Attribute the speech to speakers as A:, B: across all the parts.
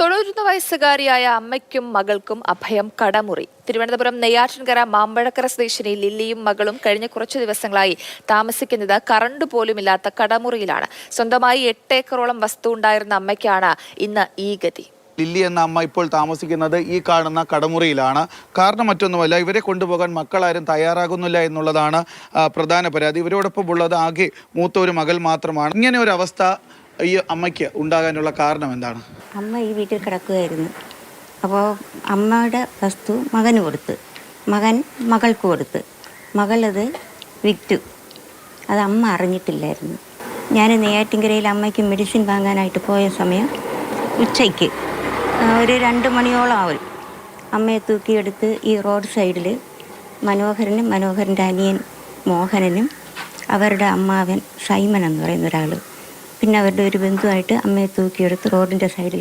A: തൊണ്ണൂറ്റൊന്ന് വയസ്സുകാരിയായ അമ്മയ്ക്കും മകൾക്കും അഭയം കടമുറി. തിരുവനന്തപുരം നെയ്യാറ്റിൻകര മാമ്പഴക്കര സ്വദേശിനി ലില്ലിയും മകളും കഴിഞ്ഞ കുറച്ചു ദിവസങ്ങളായി താമസിക്കുന്നത് കറണ്ട് പോലുമില്ലാത്ത കടമുറിയിലാണ്. സ്വന്തമായി എട്ട് ഏക്കറോളം വസ്തു ഉണ്ടായിരുന്ന അമ്മയ്ക്കാണ് ഇന്ന് ഈ ഗതി.
B: ലില്ലി എന്ന അമ്മ ഇപ്പോൾ താമസിക്കുന്നത് ഈ കാണുന്ന കടമുറിയിലാണ്. കാരണം മറ്റൊന്നുമല്ല ഇവരെ കൊണ്ടുപോകാൻ മക്കളാരും തയ്യാറാകുന്നില്ല എന്നുള്ളതാണ് പ്രധാന പരാതി. ഇവരോടൊപ്പം ഉള്ളത് ആകെ മൂത്ത ഒരു മകൾ മാത്രമാണ്. ഇങ്ങനെ ഒരു അവസ്ഥ ഈ അമ്മയ്ക്ക് ഉണ്ടാകാനുള്ള കാരണം എന്താണ്?
C: അമ്മ ഈ വീട്ടിൽ കിടക്കുകയായിരുന്നു അപ്പോൾ അമ്മയുടെ വസ്തു മകന് കൊടുത്ത്. മകൻ മകൾക്ക് കൊടുത്ത്. മകളത് വിറ്റു. അത് അമ്മ അറിഞ്ഞിട്ടില്ലായിരുന്നു. ഞാൻ നെയ്യാറ്റിൻകരയിൽ അമ്മയ്ക്ക് മെഡിസിൻ വാങ്ങാനായിട്ട് പോയ സമയം ഉച്ചയ്ക്ക്. ഒരു രണ്ട് മണിയോളം ആവും. അമ്മയെ തൂക്കിയെടുത്ത് ഈ റോഡ് സൈഡിൽ മനോഹരനും മനോഹരന്റെ അനിയൻ മോഹനനും അവരുടെ അമ്മാവൻ സൈമൻ എന്ന് പറയുന്ന ഒരാൾ പിന്നെ അവരുടെ ഒരു ബന്ധുവായിട്ട് അമ്മയെ തൂക്കിയെടുത്ത് റോഡിന്റെ സൈഡിൽ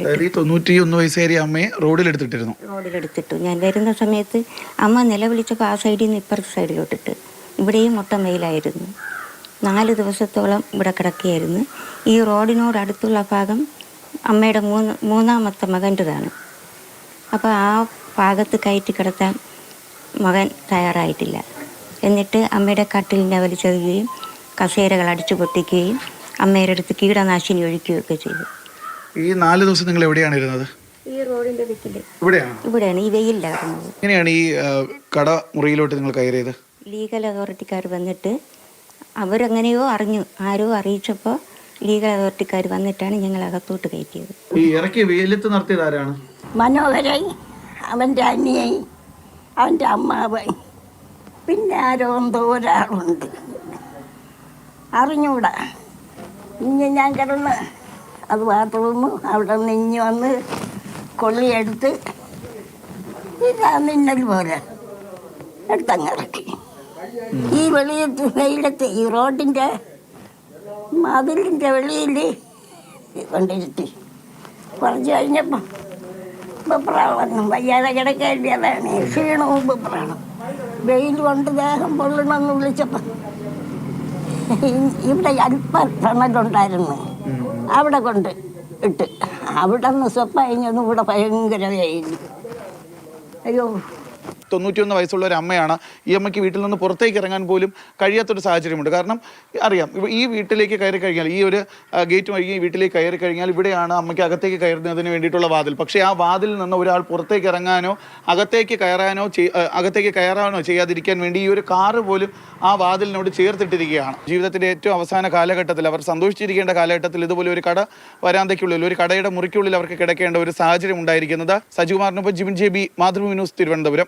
B: ഈ അമ്മയെ റോഡിലെടുത്തിട്ടിരുന്നു.
C: റോഡിലെടുത്തിട്ടു. ഞാൻ വരുന്ന സമയത്ത് അമ്മ നിലവിളിച്ചപ്പോൾ ആ സൈഡിൽ നിന്ന് ഇപ്പുറത്തെ സൈഡിലോട്ടിട്ട്. ഇവിടെയും മുട്ട മെയിലായിരുന്നു നാല് ദിവസത്തോളം ഇവിടെ കിടക്കുകയായിരുന്നു. ഈ റോഡിനോട് അടുത്തുള്ള ഭാഗം അമ്മയുടെ മൂന്ന് മൂന്നാമത്തെ മകന്റെതാണ്. അപ്പോൾ ആ ഭാഗത്ത് കയറ്റി കിടത്താൻ മകൻ തയ്യാറായിട്ടില്ല. എന്നിട്ട് അമ്മയുടെ കട്ടിലിനെ വലിച്ചെറിയുകയും കസേരകൾ അടിച്ചു പൊട്ടിക്കുകയും അമ്മയുടെ അടുത്ത് കീടനാശിനി ഒഴിക്കുകയൊക്കെ ചെയ്തു.
B: ഈ നാല് ദിവസം നിങ്ങൾ എവിടെയാണ് ഇരുന്നത്?
C: ഈ റോഡിന്റെ
B: ഇവിടെയാണ്
C: ഇവിടെയാണ് ഈ വെയിലിലാകുന്നത്
B: എങ്ങനെയാണ് ഈ ആ, കട മുറിയിലോട്ട് നിങ്ങൾ കയറിയത്?
C: ലീഗൽ അതോറിറ്റിക്കാർ വന്നിട്ട് അവരെങ്ങനെയോ അറിഞ്ഞു. ആരോ അറിയിച്ചപ്പോൾ ലീഗൽ അതോറിറ്റിക്കാർ വന്നിട്ടാണ് ഞങ്ങൾ അകത്തോട്ട് കയറ്റിയത്.
B: ഈ ഇറക്കി വെയിലത്ത് നടത്തിയത് ആരാണ്?
D: മനോഹരൻ അവന്റെ അനിയൻ അവന്റെ അമ്മാവായി പിന്നെ ആരോ എന്തോ ഒരാളുണ്ട്. അറിഞ്ഞൂടാ. ഇനി ഞാൻ കിടന്ന് അത് ബാത്റൂമ് അവിടെ നിന്ന് ഇഞ്ഞ് വന്ന് കൊള്ളിയെടുത്ത് ഇതാ മിന്നൽ പോലെ എടുത്തങ്ങിറക്കി ഈ വെളിയത്ത് വെയിലത്ത് ഈ റോഡിന്റെ മതിലിന്റെ വെളിയിൽ കൊണ്ടിരുത്തി. കുറച്ച് കഴിഞ്ഞപ്പം ബപ്രാളം വയ്യാതെ കിടക്കേണ്ടി അതാണ്. ക്ഷീണവും ബപ്രാളം വെയിൽ കൊണ്ട് ദേഹം പൊള്ളണമെന്ന് വിളിച്ചപ്പം ഇവിടെ അല്പം അവിടെ കൊണ്ട് ഇട്ട്. അവിടെ നിന്ന് സ്വപ്പ് കഴിഞ്ഞൊന്നും ഇവിടെ ഭയങ്കര വെയിൽ അയ്യോ.
B: തൊണ്ണൂറ്റിയൊന്ന് വയസ്സുള്ള ഒരു അമ്മയാണ് ഈ അമ്മയ്ക്ക് വീട്ടിൽ നിന്ന് പുറത്തേക്ക് ഇറങ്ങാൻ പോലും കഴിയാത്തൊരു സാഹചര്യമുണ്ട്. കാരണം അറിയാം ഈ വീട്ടിലേക്ക് കയറി കഴിഞ്ഞാൽ ഈ ഒരു ഗേറ്റ് വഴി ഈ വീട്ടിലേക്ക് കയറി കഴിഞ്ഞാൽ ഇവിടെയാണ് അമ്മയ്ക്ക് അകത്തേക്ക് കയറുന്നതിന് വേണ്ടിയിട്ടുള്ള വാതിൽ. പക്ഷേ ആ വാതിലിൽ നിന്ന് ഒരാൾ പുറത്തേക്ക് ഇറങ്ങാനോ അകത്തേക്ക് കയറാനോ അകത്തേക്ക് കയറാനോ ചെയ്യാതിരിക്കാൻ വേണ്ടി ഈ ഒരു കാറ് പോലും ആ വാതിലിനോട് ചേർത്തിട്ടിരിക്കുകയാണ്. ജീവിതത്തിന്റെ ഏറ്റവും അവസാന കാലഘട്ടത്തിൽ അവർ സന്തോഷിച്ചിരിക്കേണ്ട കാലഘട്ടത്തിൽ ഇതുപോലെ ഒരു കട വരാന്തയ്ക്കുള്ളിൽ ഒരു കടയുടെ മുറിക്കുള്ളിൽ അവർക്ക് കിടക്കേണ്ട ഒരു സാഹചര്യം ഉണ്ടായിരിക്കുന്നത്. സജികുമാറിനൊപ്പം Jimin J B Mathrubhumi news Thiruvananthapuram.